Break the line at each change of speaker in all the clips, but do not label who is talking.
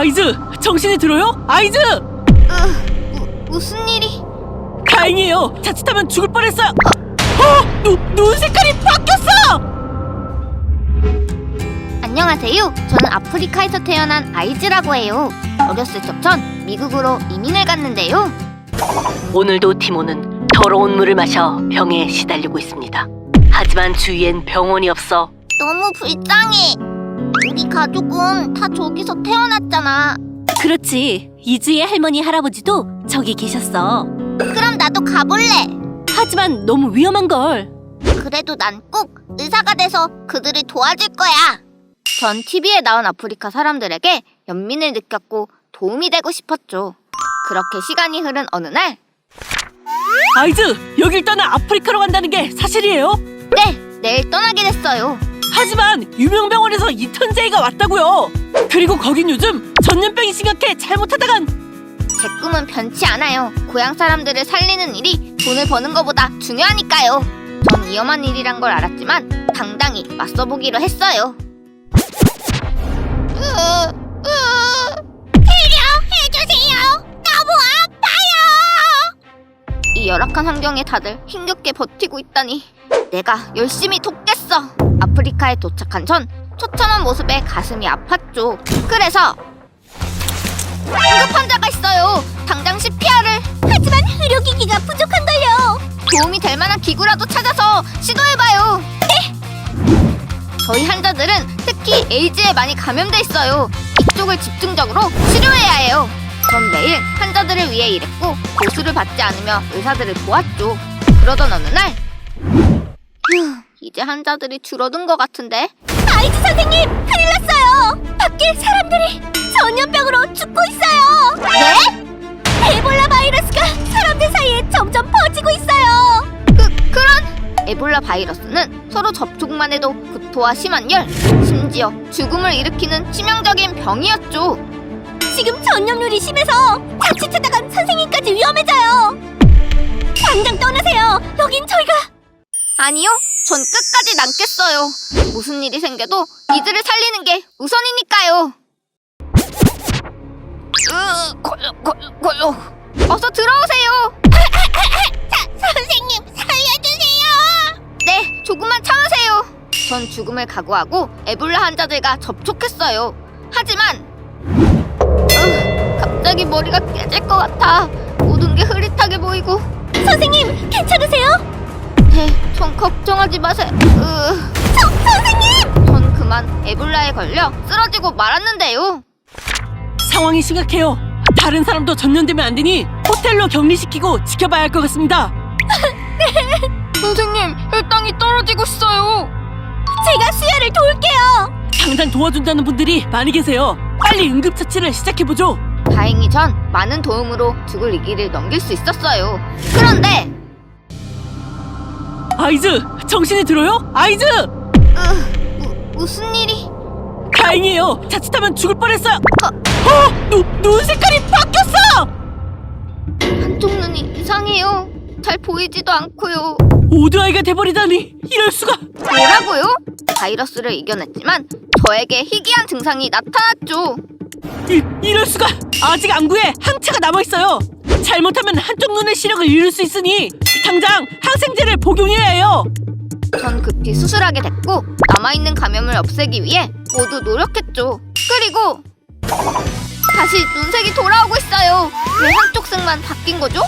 아이즈, 정신이 들어요? 아이즈!
으, 무, 무슨 일이?
다행이에요. 자칫하면 죽을 뻔했어요. 어, 눈, 눈 색깔이 바뀌었어!
안녕하세요. 저는 아프리카에서 태어난 아이즈라고 해요. 어렸을 적 전 미국으로 이민을 갔는데요.
오늘도 티모는 더러운 물을 마셔 병에 시달리고 있습니다. 하지만 주위엔 병원이 없어
너무 불쌍해. 우리 가족은 다 저기서 태어났잖아.
그렇지. 이주의 할머니 할아버지도 저기 계셨어.
그럼 나도 가볼래.
하지만 너무 위험한 걸.
그래도 난 꼭 의사가 돼서 그들을 도와줄 거야. 전 TV에 나온 아프리카 사람들에게 연민을 느꼈고 도움이 되고 싶었죠. 그렇게 시간이 흐른 어느 날,
아이즈, 여길 떠나 아프리카로 간다는 게 사실이에요?
네, 내일 떠나게 됐어요.
하지만 유명 병원에서 이턴제이가 왔다고요. 그리고 거긴 요즘 전염병이 심각해 잘못하다간
제 꿈은 변치 않아요. 고향 사람들을 살리는 일이 돈을 버는 것보다 중요하니까요. 전 위험한 일이란 걸 알았지만 당당히 맞서보기로 했어요. 해 열악한 환경에 다들 힘겹게 버티고 있다니 내가 열심히 돕겠어. 아프리카에 도착한 전 처참한 모습에 가슴이 아팠죠. 그래서 응급 환자가 있어요. 당장 CPR을. 하지만 의료기기가 부족한걸요. 도움이 될 만한 기구라도 찾아서 시도해봐요. 네. 저희 환자들은 특히 에이즈에 많이 감염돼 있어요. 이쪽을 집중적으로 치료해야 해요. 전 매일 환자들을 위해 일했고 보수를 받지 않으며 의사들을 도왔죠. 그러던 어느 날, 휴, 이제 환자들이 줄어든 것 같은데. 아이즈 선생님, 큰일 났어요. 밖에 사람들이 전염병으로 죽고 있어요. 네? 에볼라 바이러스가 사람들 사이에 점점 퍼지고 있어요. 그 그런 에볼라 바이러스는 서로 접촉만 해도 구토와 심한 열, 심지어 죽음을 일으키는 치명적인 병이었죠. 지금 전염률이 심해서 자칫 하다간 선생님까지 위험해져요. 당장 떠나세요. 여긴 저희가 아니요. 전 끝까지 남겠어요. 무슨 일이 생겨도 이들을 살리는 게 우선이니까요. 으, 걸려, 걸려, 걸려. 어서 들어오세요. 사, 선생님, 살려주세요. 네, 조금만 참으세요. 전 죽음을 각오하고 에볼라 환자들과 접촉했어요. 하지만 으, 갑자기 머리가 깨질 것 같아. 모든 게 흐릿하게 보이고. 선생님, 괜찮으세요? 네, 전 걱정하지 마세요. 으... 저, 선생님! 전 그만 에볼라에 걸려 쓰러지고 말았는데요.
상황이 심각해요. 다른 사람도 전염되면 안 되니 호텔로 격리시키고 지켜봐야 할 것 같습니다.
선생님, 혈당이 떨어지고 있어요. 제가 수혈을 도울게요.
당장 도와준다는 분들이 많이 계세요. 빨리 응급처치를 시작해보죠.
다행히 전 많은 도움으로 죽을 이 길을 넘길 수 있었어요. 그런데
아이즈, 정신이 들어요? 아이즈!
으, 무, 무슨 일이?
다행이에요. 자칫하면 죽을 뻔했어요. 어, 눈, 눈 색깔이 바뀌었어!
한쪽 눈이 이상해요. 잘 보이지도 않고요.
오드아이가 돼버리다니 이럴 수가.
뭐라고요? 바이러스를 이겨냈지만 저에게 희귀한 증상이 나타났죠.
이, 이럴 수가. 아직 안구에 항체가 남아 있어요. 잘못하면 한쪽 눈의 시력을 잃을 수 있으니 당장 항생제를 복용해야 해요.
전 급히 수술하게 됐고 남아있는 감염을 없애기 위해 모두 노력했죠. 그리고 다시 눈색이 돌아오고 있어요. 왜 한쪽 색만 바뀐 거죠?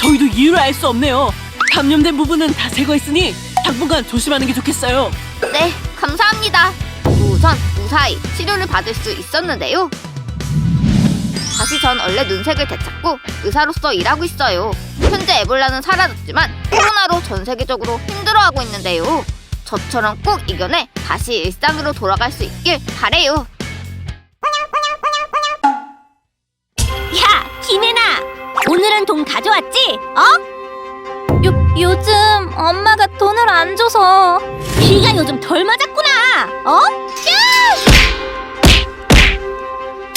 저희도 이유를 알 수 없네요. 감염된 부분은 다 제거했으니 당분간 조심하는 게 좋겠어요.
네, 감사합니다. 우선 무사히 치료를 받을 수 있었는데요. 다시 전 원래 눈색을 되찾고 의사로서 일하고 있어요. 현재 에볼라는 사라졌지만 코로나로 전 세계적으로 힘들어하고 있는데요. 저처럼 꼭 이겨내 다시 일상으로 돌아갈 수 있길 바래요.
야, 김혜나. 오늘은 돈 가져왔지? 어? 요, 요즘 엄마가 돈을 안 줘서 비가 요즘 덜 맞았구나. 어?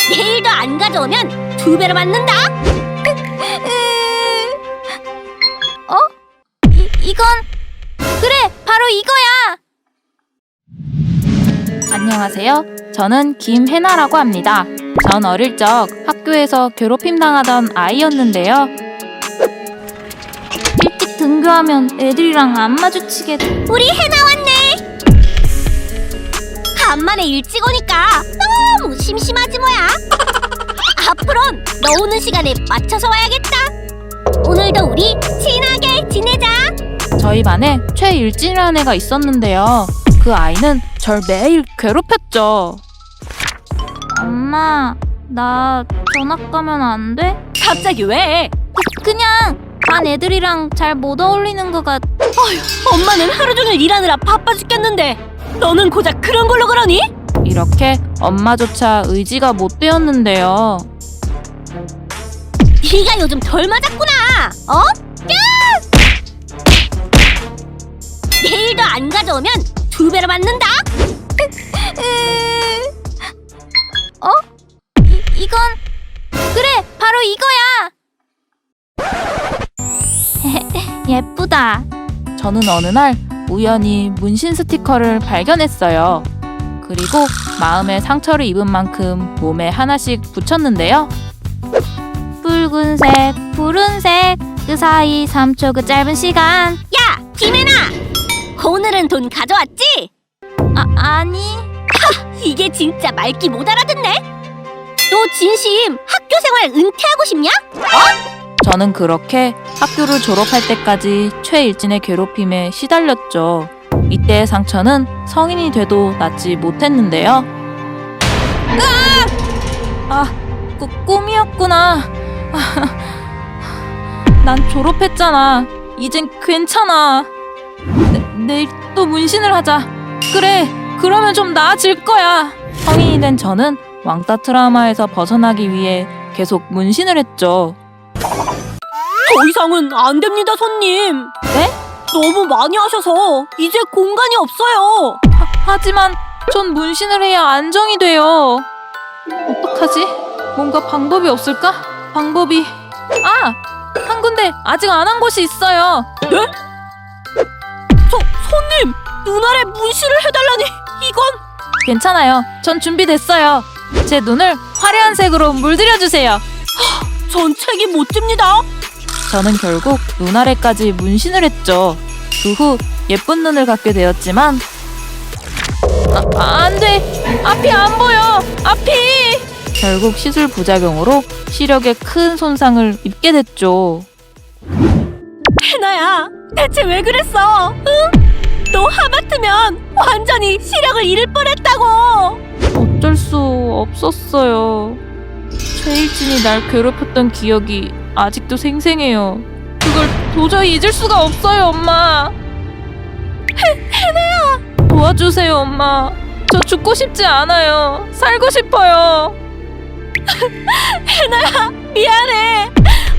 내일도 안 가져오면 두 배로 맞는다. 어? 이, 이건 그래, 바로 이거야.
안녕하세요. 저는 김혜나라고 합니다. 전 어릴 적 학교에서 괴롭힘 당하던 아이였는데요. 일찍 등교하면 애들이랑 안 마주치게 돼.
우리 해나 왔네. 간만에 일찍 오니까 심심하지 뭐야. 앞으론 너 오는 시간에 맞춰서 와야겠다. 오늘도 우리 친하게 지내자.
저희 반에 최일진이라는 애가 있었는데요. 그 아이는 절 매일 괴롭혔죠. 엄마, 나 전학 가면 안 돼?
갑자기 왜?
그냥 반 애들이랑 잘 못 어울리는 것 같.
엄마는 하루 종일 일하느라 바빠 죽겠는데 너는 고작 그런 걸로 그러니?
이렇게 엄마조차 의지가 못 되었는데요.
네가 요즘 덜 맞았구나. 어? 내일도 안 가져오면 두 배로 맞는다. 어? 이, 이건 그래 바로 이거야. 예쁘다.
저는 어느 날 우연히 문신 스티커를 발견했어요. 그리고 마음에 상처를 입은 만큼 몸에 하나씩 붙였는데요. 붉은색, 푸른색, 그 사이 3초 그 짧은 시간.
야 김혜나 오늘은 돈 가져왔지?
아, 아니.
이게 진짜 말귀 못 알아듣네. 너 진심 학교 생활 은퇴하고 싶냐?
저는 그렇게 학교를 졸업할 때까지 최일진의 괴롭힘에 시달렸죠. 이때의 상처는 성인이 돼도 낫지 못했는데요. 아, 꾸, 꿈이었구나. 난 졸업했잖아. 이젠 괜찮아. 내, 내일 또 문신을 하자. 그래, 그러면 좀 나아질 거야. 성인이 된 저는 왕따 트라우마에서 벗어나기 위해 계속 문신을 했죠.
더 이상은 안 됩니다, 손님.
네?
너무 많이 하셔서 이제 공간이 없어요.
하지만 전 문신을 해야 안정이 돼요. 어떡하지? 뭔가 방법이 없을까? 방법이 아! 한 군데 아직 안 한 곳이 있어요.
소, 손님, 눈알에 문신을 해달라니 이건
괜찮아요. 전 준비됐어요. 제 눈을 화려한 색으로 물들여 주세요.
전 책임 못 집니다.
저는 결국 눈 아래까지 문신을 했죠. 그 후 예쁜 눈을 갖게 되었지만 아, 아, 안 돼! 앞이 안 보여! 앞이! 결국 시술 부작용으로 시력에 큰 손상을 입게 됐죠.
해나야, 대체 왜 그랬어? 응? 너 하마터면 완전히 시력을 잃을 뻔했다고.
어쩔 수 없었어요. 최일진이 날 괴롭혔던 기억이 아직도 생생해요. 그걸 도저히 잊을 수가 없어요, 엄마. 해나야! 도와주세요, 엄마. 저 죽고 싶지 않아요. 살고 싶어요.
미안해.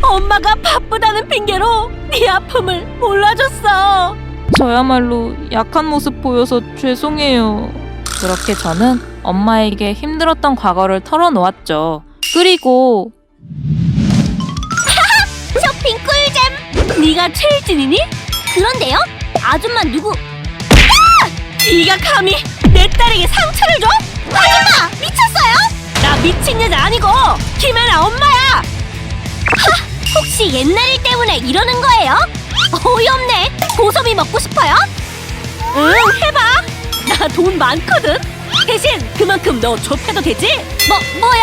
엄마가 바쁘다는 핑계로 네 아픔을 몰라줬어.
저야말로 약한 모습 보여서 죄송해요. 그렇게 저는 엄마에게 힘들었던 과거를 털어놓았죠. 그리고
네가 최일진이니?
그런데요? 아줌마 누구?
네가 감히 내 딸에게 상처를 줘?
아줌마 미쳤어요?
나 미친 여자 아니고 김혜나 엄마야.
혹시 옛날 일 때문에 이러는 거예요? 어이없네. 고소미 먹고 싶어요?
응, 해봐. 나 돈 많거든. 대신 그만큼 너 좁혀도 되지?
뭐 뭐요?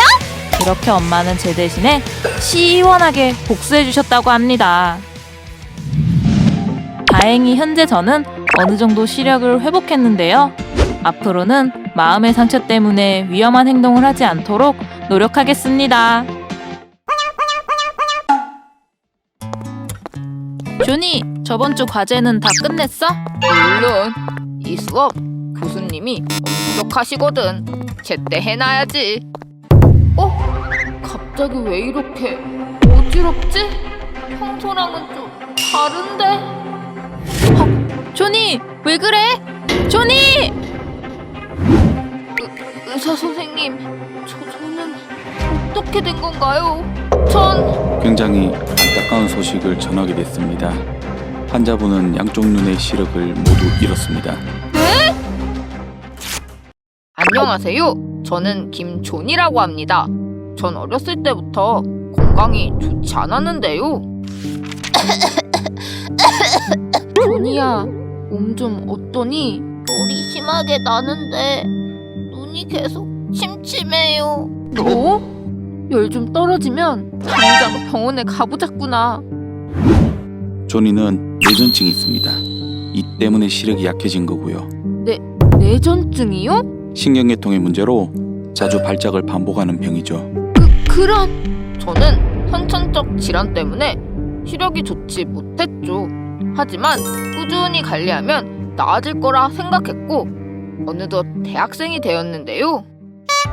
이렇게 엄마는 제 대신에 시원하게 복수해 주셨다고 합니다. 다행히 현재 저는 어느 정도 시력을 회복했는데요. 앞으로는 마음의 상처 때문에 위험한 행동을 하지 않도록 노력하겠습니다. 준이, 저번 주 과제는 다 끝냈어?
물론 이 수업 교수님이 엄격하시거든. 제때 해놔야지. 어? 갑자기 왜 이렇게 어지럽지? 평소랑은 좀 다른데?
준이, 왜 그래? 준이!
의사 선생님, 저 저는 어떻게 된 건가요? 전
굉장히 안타까운 소식을 전하게 됐습니다. 환자분은 양쪽 눈의 시력을 모두 잃었습니다.
안녕하세요. 저는 김존이라고 합니다. 전 어렸을 때부터 건강이 좋지 않았는데요. 조니야, 몸 좀 어떠니?
열이 심하게 나는데 눈이 계속 침침해요.
뭐? 열 좀 떨어지면 당장 병원에 가보자꾸나.
조니는 뇌전증이 있습니다. 이 때문에 시력이 약해진 거고요.
뇌전증이요?
신경계통의 문제로 자주 발작을 반복하는 병이죠.
그런 저는 선천적 질환 때문에 시력이 좋지 못했죠. 하지만 꾸준히 관리하면 나아질 거라 생각했고 어느덧 대학생이 되었는데요.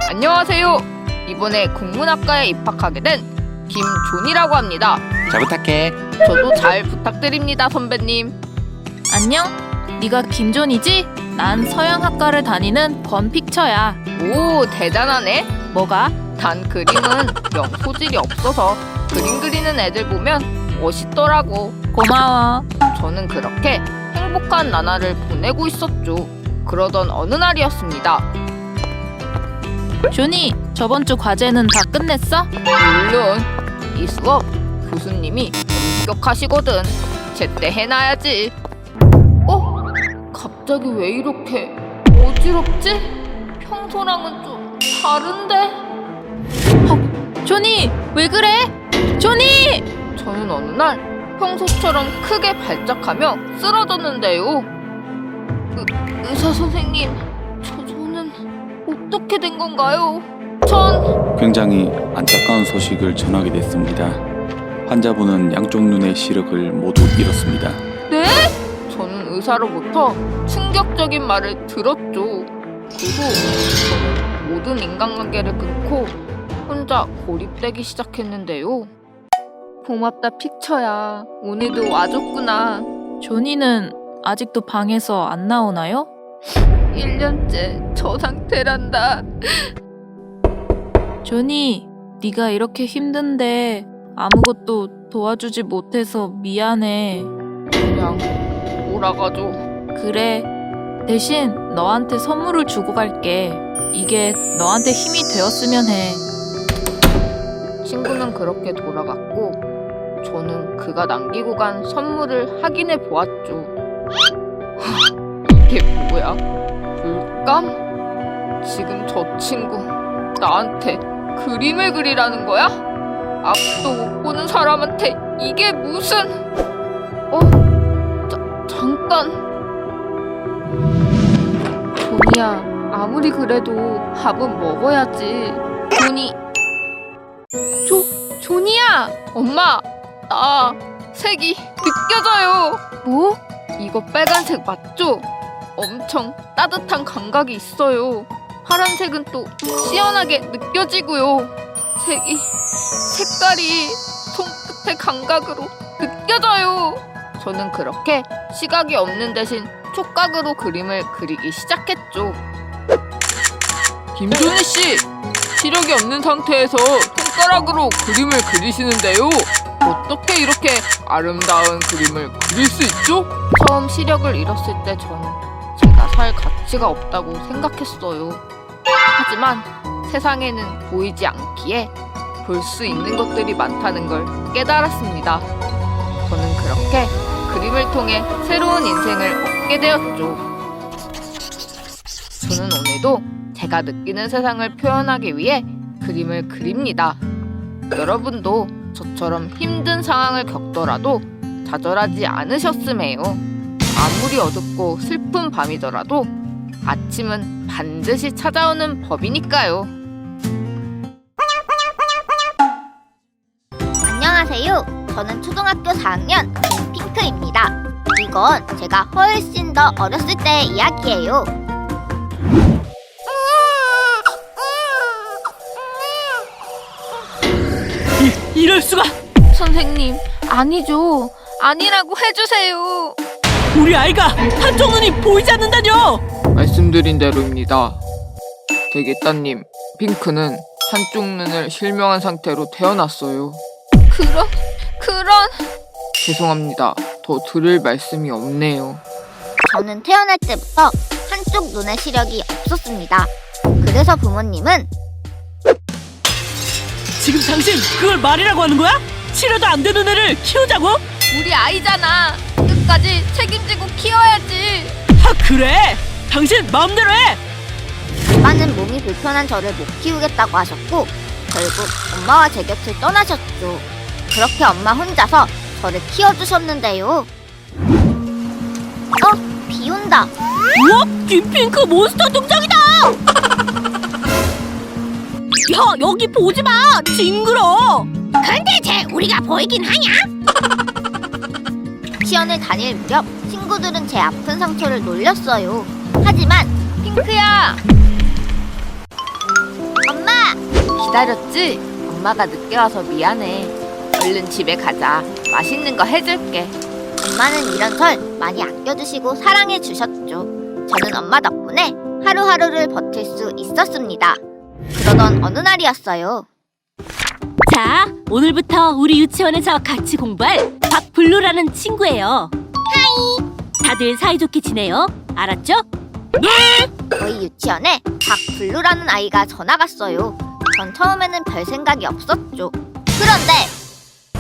안녕하세요. 이번에 국문학과에 입학하게 된 김존이라고 합니다.
잘 부탁해.
저도 잘 부탁드립니다, 선배님.
안녕? 네가 김존이지? 난 서양학과를 다니는 권픽처야.
오, 대단하네.
뭐가?
단 그림은 영 소질이 없어서 그림 그리는 애들 보면 멋있더라고.
고마워.
저는 그렇게 행복한 나날을 보내고 있었죠. 그러던 어느 날이었습니다.
존이, 저번 주 과제는 다 끝냈어?
물론 이 수업 교수님이 엄격하시거든. 제때 해놔야지. 어? 갑자기 왜 이렇게 어지럽지? 평소랑은 좀 다른데?
존이, 왜 그래? 존이!
저는 어느 날 평소처럼 크게 발작하며 쓰러졌는데요. 의, 의사 선생님, 저 저는 어떻게 된 건가요? 전
굉장히 안타까운 소식을 전하게 됐습니다. 환자분은 양쪽 눈의 시력을 모두 잃었습니다.
네? 저는 의사로부터 충격적인 말을 들었죠. 그후 저는 모든 인간관계를 끊고 혼자 고립되기 시작했는데요. 고맙다 픽처야. 오늘도 와줬구나.
존이는 아직도 방에서 안 나오나요?
1년째 저 상태란다.
존이, 네가 이렇게 힘든데 아무것도 도와주지 못해서 미안해.
그냥 몰아가죠.
그래. 대신 너한테 선물을 주고 갈게. 이게 너한테 힘이 되었으면 해.
친구는 그렇게 돌아갔고 저는 그가 남기고 간 선물을 확인해 보았죠. 이게 뭐야? 물감? 지금 저 친구 나한테 그림을 그리라는 거야? 앞도 못 보는 사람한테 이게 무슨? 어? 자, 잠깐. 돈이야, 아무리 그래도 밥은 먹어야지. 돈이 조, 존이야! 엄마, 나 색이 느껴져요! 뭐? 이거 빨간색 맞죠? 엄청 따뜻한 감각이 있어요. 파란색은 또 시원하게 느껴지고요. 색이, 색깔이 손끝의 감각으로 느껴져요! 저는 그렇게 시각이 없는 대신 촉각으로 그림을 그리기 시작했죠. 김준희 씨! 시력이 없는 상태에서 손가락으로 그림을 그리시는데요. 어떻게 이렇게 아름다운 그림을 그릴 수 있죠? 처음 시력을 잃었을 때 저는 제가 살 가치가 없다고 생각했어요. 하지만 세상에는 보이지 않기에 볼 수 있는 것들이 많다는 걸 깨달았습니다. 저는 그렇게 그림을 통해 새로운 인생을 얻게 되었죠. 저는 오늘도 제가 느끼는 세상을 표현하기 위해 그림을 그립니다. 여러분도 저처럼 힘든 상황을 겪더라도 좌절하지 않으셨음에요. 아무리 어둡고 슬픈 밤이더라도 아침은 반드시 찾아오는 법이니까요.
안녕하세요. 저는 초등학교 4학년 김핑크입니다. 이건 제가 훨씬 더 어렸을 때의 이야기예요.
이, 이럴 수가!
선생님, 아니죠. 아니라고 해주세요.
우리 아이가 한쪽 눈이 보이지 않는다뇨!
말씀드린 대로입니다. 대게따님, 핑크는 한쪽 눈을 실명한 상태로 태어났어요. 그런, 그런. 죄송합니다. 더 들을 말씀이 없네요.
저는 태어날 때부터 한쪽 눈의 시력이 없었습니다. 그래서 부모님은
지금 당신 그걸 말이라고 하는 거야? 치료도 안 되는 애를 키우자고?
우리 아이잖아. 끝까지 책임지고 키워야지.
아 그래? 당신 마음대로 해.
엄마는 몸이 불편한 저를 못 키우겠다고 하셨고 결국 엄마와 제 곁을 떠나셨죠. 그렇게 엄마 혼자서 저를 키워주셨는데요. 어? 비 온다.
우와 김핑크 몬스터 등장이다. 야 여기 보지 마 징그러.
근데 쟤 우리가 보이긴 하냐?
시연을 다닐 무렵 친구들은 제 아픈 상처를 놀렸어요. 하지만 핑크야. 엄마 기다렸지? 엄마가 늦게 와서 미안해. 얼른 집에 가자. 맛있는 거 해줄게. 엄마는 이런 절 많이 아껴주시고 사랑해 주셨죠. 저는 엄마 덕분에 하루하루를 버틸 수 있었습니다. 그러던 어느 날이었어요.
자, 오늘부터 우리 유치원에서 같이 공부할 박블루라는 친구예요. 하이. 다들 사이좋게 지내요. 알았죠?
저희 유치원에 박블루라는 아이가 전화 갔어요. 전 처음에는 별 생각이 없었죠. 그런데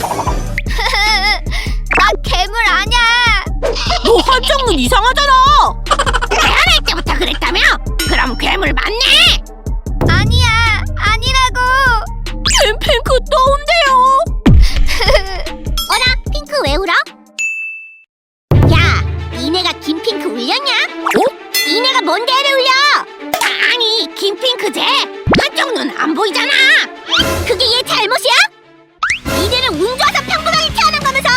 나 괴물 아니야.
너 한정문 이상하잖아.
할 때부터 그랬다며? 그럼 괴물 맞네.
핑크 또 온대요.
어라, 핑크 왜 울어? 야, 이내가 김핑크 울렸냐? 어? 이내가 뭔데 애를 울려? 아니, 김핑크 쟤 한쪽 눈 안 보이잖아. 그게 얘 잘못이야? 이내는 운 좋아서 평범하게 태어난 거면서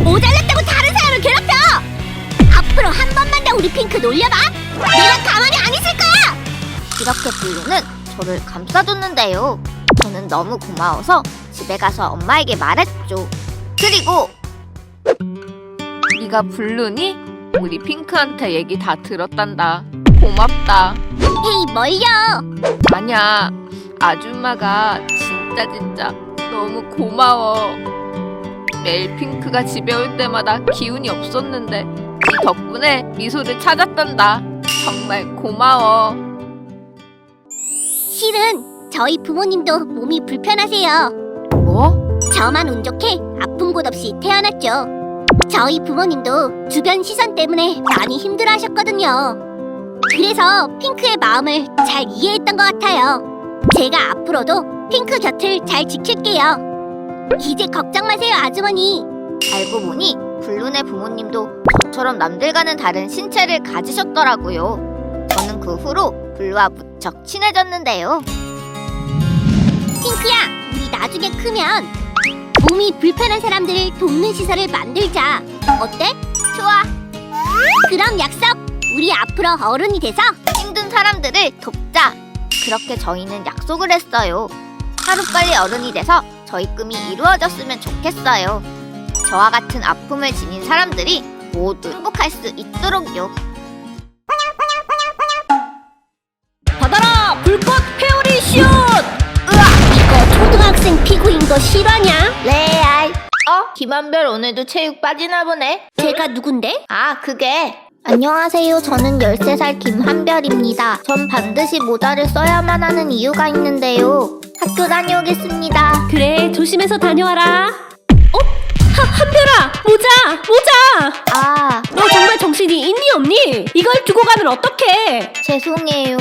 모자랐다고 다른 사람을 괴롭혀. 앞으로 한 번만 더 우리 핑크 놀려봐. 내가 가만히 안 있을 거야.
이렇게 블루는 저를 감싸줬는데요. 저는 너무 고마워서 집에 가서 엄마에게 말했죠. 그리고
네가 블루니? 우리 핑크한테 얘기 다 들었단다. 고맙다.
헤이, 멀려.
아니야. 아줌마가 진짜 진짜 너무 고마워. 매일 핑크가 집에 올 때마다 기운이 없었는데 네 덕분에 미소를 찾았단다. 정말 고마워.
실은 저희 부모님도 몸이 불편하세요.
뭐?
저만 운 좋게 아픈 곳 없이 태어났죠. 저희 부모님도 주변 시선 때문에 많이 힘들어하셨거든요. 그래서 핑크의 마음을 잘 이해했던 것 같아요. 제가 앞으로도 핑크 곁을 잘 지킬게요. 이제 걱정 마세요, 아주머니.
알고 보니 블루네 부모님도 저처럼 남들과는 다른 신체를 가지셨더라고요. 저는 그 후로 블루와 무척 친해졌는데요.
핑크야, 우리 나중에 크면 몸이 불편한 사람들을 돕는 시설을 만들자. 어때?
좋아.
그럼 약속. 우리 앞으로 어른이 돼서
힘든 사람들을 돕자. 그렇게 저희는 약속을 했어요. 하루빨리 어른이 돼서 저희 꿈이 이루어졌으면 좋겠어요. 저와 같은 아픔을 지닌 사람들이 모두 행복할 수 있도록요.
받아라 불꽃
학생 피구인 거 실화냐?
레알. 어? 김한별 오늘도 체육 빠지나 보네.
제가 누군데?
아, 그게. 안녕하세요. 저는 13살 김한별입니다. 전 반드시 모자를 써야만 하는 이유가 있는데요. 학교 다녀오겠습니다.
그래 조심해서 다녀와라. 어? 하, 한별아 모자 모자.
아,
너 정말 정신이 있니 없니? 이걸 두고 가면 어떡해?
죄송해요.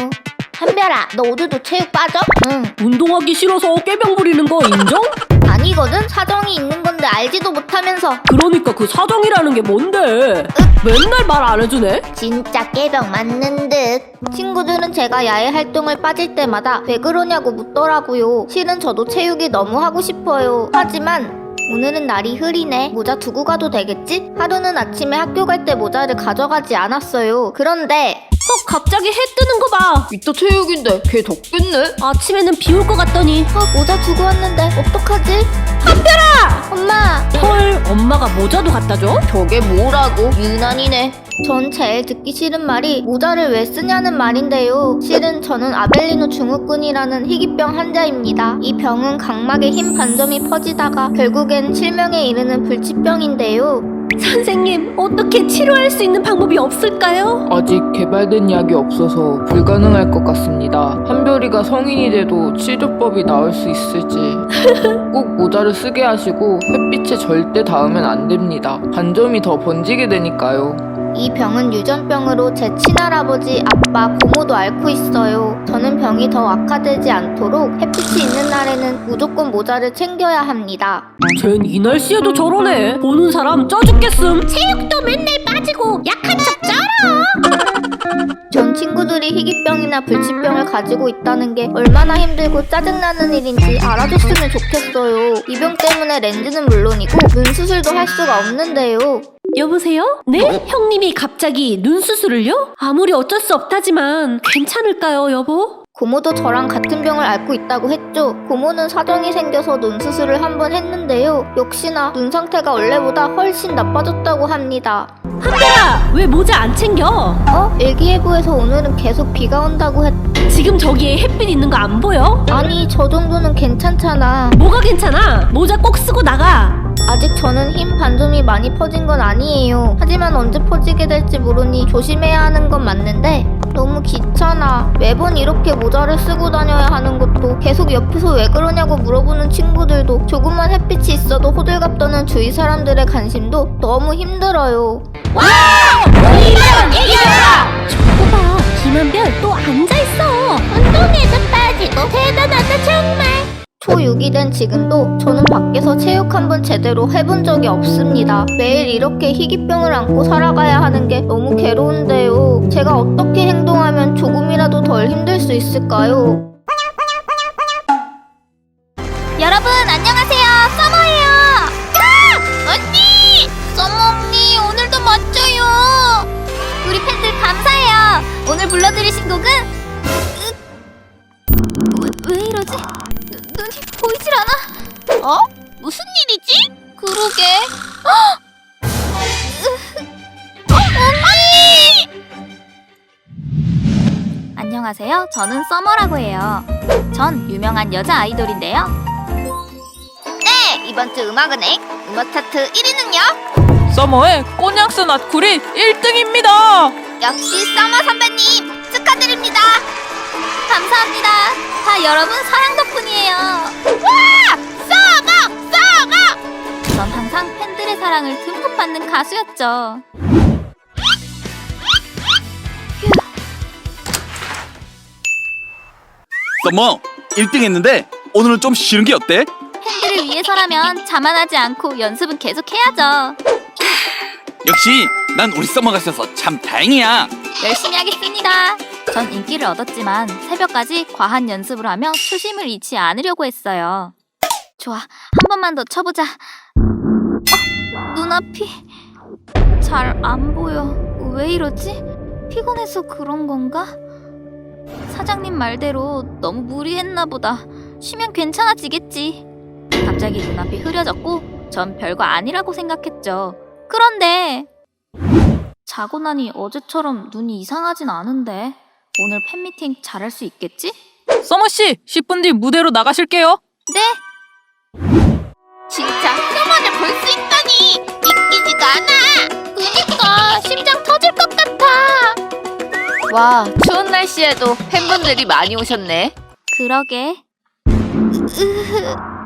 한별아, 너 오늘도 체육 빠져? 응.
운동하기 싫어서 꾀병 부리는 거 인정?
아니거든? 사정이 있는 건데 알지도 못하면서.
그러니까 그 사정이라는 게 뭔데? 맨날 말 안 해주네.
진짜 깨병 맞는 듯. 친구들은 제가 야외 활동을 빠질 때마다 왜 그러냐고 묻더라고요. 실은 저도 체육이 너무 하고 싶어요. 하지만 오늘은 날이 흐리네. 모자 두고 가도 되겠지? 하루는 아침에 학교 갈 때 모자를 가져가지 않았어요. 그런데
어 갑자기 해 뜨는 거 봐.
이따 체육인데 걔 덥겠네?
아침에는 비 올 것 같더니
어, 모자 두고 왔는데 어떡하지? 한별아! 엄마!
헐 엄마가 모자도 갖다 줘?
저게 뭐라고?
유난이네. 전 제일 듣기 싫은 말이 모자를 왜 쓰냐는 말인데요. 실은 저는 아벨리노 증후군이라는 희귀병 환자입니다. 이 병은 각막에 흰 반점이 퍼지다가 결국엔 실명에 이르는 불치병인데요.
선생님, 어떻게 치료할 수 있는 방법이 없을까요?
아직 개발된 약이 없어서 불가능할 것 같습니다. 한별이가 성인이 돼도 치료법이 나올 수 있을지 꼭 모자를 쓰게 하시고 햇빛에 절대 닿으면 안 됩니다. 반점이 더 번지게 되니까요.
이 병은 유전병으로 제 친할아버지, 아빠, 고모도 앓고 있어요. 저는 병이 더 악화되지 않도록 햇빛이 있는 날에는 무조건 모자를 챙겨야 합니다.
쟨 이 날씨에도 저러네. 보는 사람 쪄 죽겠음.
체육도 맨날 빠지고 약한 척 쩔어.
전 친구들이 희귀병이나 불치병을 가지고 있다는 게 얼마나 힘들고 짜증나는 일인지 알아줬으면 좋겠어요. 이 병 때문에 렌즈는 물론이고 눈 수술도 할 수가 없는데요.
여보세요? 네? 형님이 갑자기 눈 수술을요? 아무리 어쩔 수 없다지만 괜찮을까요, 여보?
고모도 저랑 같은 병을 앓고 있다고 했죠. 고모는 사정이 생겨서 눈 수술을 한 번 했는데요. 역시나 눈 상태가 원래보다 훨씬 나빠졌다고 합니다.
한별아, 왜 모자 안 챙겨?
어? 일기예보에서 오늘은 계속 비가 온다고 했...
지금 저기에 햇빛 있는 거 안 보여?
아니 저 정도는 괜찮잖아.
뭐가 괜찮아? 모자 꼭 쓰고 나가.
아직 저는 흰 반점이 많이 퍼진 건 아니에요. 하지만 언제 퍼지게 될지 모르니 조심해야 하는 건 맞는데 너무 귀찮아. 매번 이렇게 모자를 쓰고 다녀야 하는 것도 계속 옆에서 왜 그러냐고 물어보는 친구들도 조금만 햇빛이 있어도 호들갑 떠는 주위 사람들의 관심도 너무 힘들어요.
저거 봐,
초6이 된 지금도 저는 밖에서 체육 한번 제대로 해본 적이 없습니다. 매일 이렇게 희귀병을 안고 살아가야 하는 게 너무 괴로운데요. 제가 어떻게 행동하면 조금이라도 덜 힘들 수 있을까요?
안녕하세요. 저는 서머라고 해요. 전 유명한 여자 아이돌인데요.
네, 이번 주 음악은행 음악 차트 1위는요?
서머의 꼬냑스 낫쿨이 1등입니다.
역시 서머 선배님 축하드립니다.
감사합니다. 다 여러분 사랑 덕분이에요.
서머, 서머!
전 항상 팬들의 사랑을 듬뿍 받는 가수였죠.
썸머 1등 했는데 오늘은 좀 쉬는 게 어때?
팬들을 위해서라면 자만하지 않고 연습은 계속 해야죠.
역시 난 우리 썸머가 있어서 참 다행이야
열심히 하겠습니다. 전 인기를 얻었지만 새벽까지 과한 연습을 하며 초심을 잃지 않으려고 했어요. 좋아, 한 번만 더 쳐보자. 어, 눈앞이 잘 안 보여. 왜 이러지? 피곤해서 그런 건가? 사장님 말대로 너무 무리했나 보다. 쉬면 괜찮아지겠지. 갑자기 눈앞이 흐려졌고 전 별거 아니라고 생각했죠. 그런데 자고 나니 어제처럼 눈이 이상하진 않은데 오늘 팬미팅 잘할 수 있겠지?
서머 씨, 10분 뒤 무대로 나가실게요.
네. 진짜 서머를 볼수 있다니 믿기지도 않아. 그니까 심장.
와, 추운 날씨에도 팬분들이 많이 오셨네.
그러게.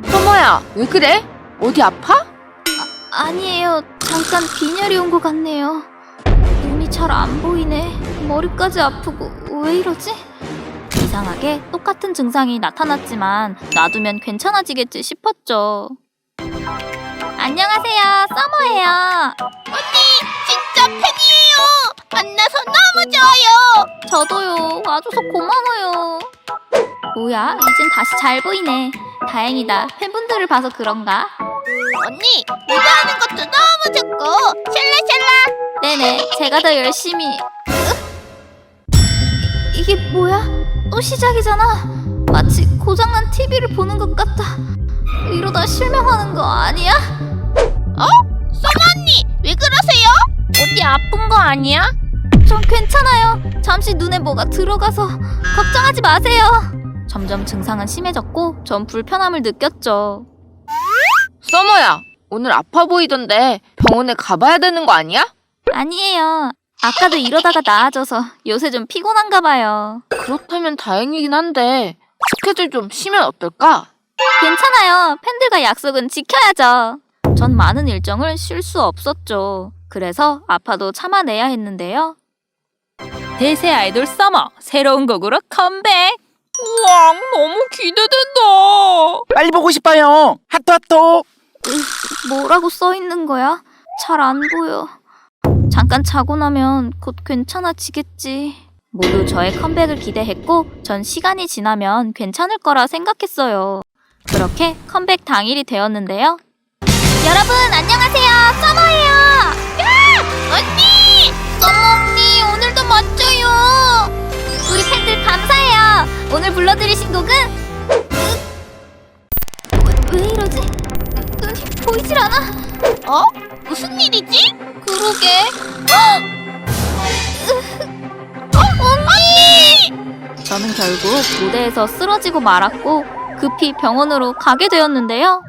서머야, 왜 그래? 어디 아파?
아니에요. 잠깐 빈혈이 온 것 같네요. 눈이 잘 안 보이네. 머리까지 아프고 왜 이러지? 이상하게 똑같은 증상이 나타났지만 놔두면 괜찮아지겠지 싶었죠. 안녕하세요. 서머예요. 언니, 진짜 팬이에요. 만나서 너무 좋아요. 저도요. 와줘서 고마워요. 뭐야, 이젠 다시 잘 보이네. 다행이다. 팬분들을 봐서 그런가? 언니, 무대하는 것도 너무 좋고 샬라샬라. 네네, 제가 더 열심히. 이게 뭐야? 또 시작이잖아. 마치 고장난 TV를 보는 것 같다. 이러다 실명하는 거 아니야? 어? 써마 언니, 왜 그러세요? 어디 아픈 거 아니야? 전 괜찮아요. 잠시 눈에 뭐가 들어가서 걱정하지 마세요. 점점 증상은 심해졌고 전 불편함을 느꼈죠.
서머야,
오늘 아파 보이던데 병원에 가봐야 되는 거 아니야?
아니에요. 아까도 이러다가 나아져서 요새 좀 피곤한가 봐요.
그렇다면 다행이긴 한데 스케줄 좀 쉬면 어떨까?
괜찮아요. 팬들과 약속은 지켜야죠. 전 많은 일정을 쉴 수 없었죠. 그래서 아파도 참아내야 했는데요.
대세 아이돌 서머 새로운 곡으로 컴백.
우와 너무 기대된다.
빨리 보고 싶어요. 하트 하트.
뭐라고 써 있는 거야? 잘 안 보여. 잠깐 자고 나면 곧 괜찮아지겠지. 모두 저의 컴백을 기대했고, 전 시간이 지나면 괜찮을 거라 생각했어요. 그렇게 컴백 당일이 되었는데요. 여러분, 안녕하세요. 서머예요. 야! 언니! 서머 언니, 오늘도 멋져요. 우리 팬들 감사해요. 오늘 불러드리신 곡은? 왜, 왜 이러지? 눈이 보이질 않아. 어? 무슨 일이지? 그러게. 어, 언니! 저는 결국 무대에서 쓰러지고 말았고 급히 병원으로 가게 되었는데요.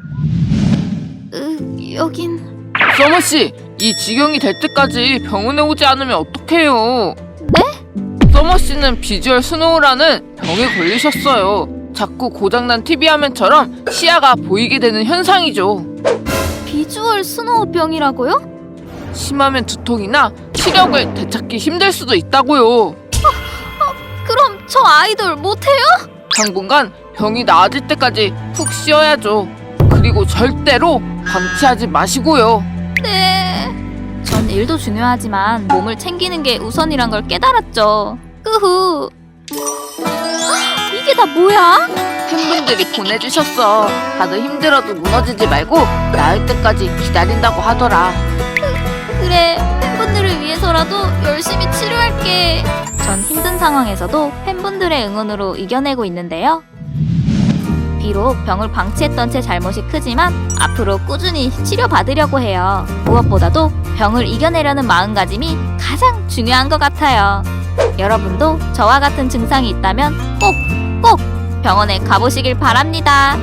으, 여긴
서머 씨, 이 지경이 될 때까지 병원에 오지 않으면 어떡해요? 네? 서머 씨는 비주얼 스노우라는 병에 걸리셨어요. 자꾸 고장난 TV 화면처럼 시야가 보이게 되는 현상이죠.
비주얼 스노우병이라고요?
심하면 두통이나 시력을 되찾기 힘들 수도 있다고요.
그럼 저 아이돌 못해요?
당분간 병이 나아질 때까지 푹 쉬어야죠. 그리고 절대로 방치하지 마시고요.
네. 전 일도 중요하지만 몸을 챙기는 게 우선이란 걸 깨달았죠. 흐후. 이게 다 뭐야?
팬분들이 보내주셨어. 다들 힘들어도 무너지지 말고 나을 때까지 기다린다고 하더라.
그래, 팬분들을 위해서라도 열심히 치료할게. 전 힘든 상황에서도 팬분들의 응원으로 이겨내고 있는데요. 비록 병을 방치했던 제 잘못이 크지만 앞으로 꾸준히 치료받으려고 해요. 무엇보다도 병을 이겨내려는 마음가짐이 가장 중요한 것 같아요. 여러분도 저와 같은 증상이 있다면 꼭, 꼭 병원에 가보시길 바랍니다.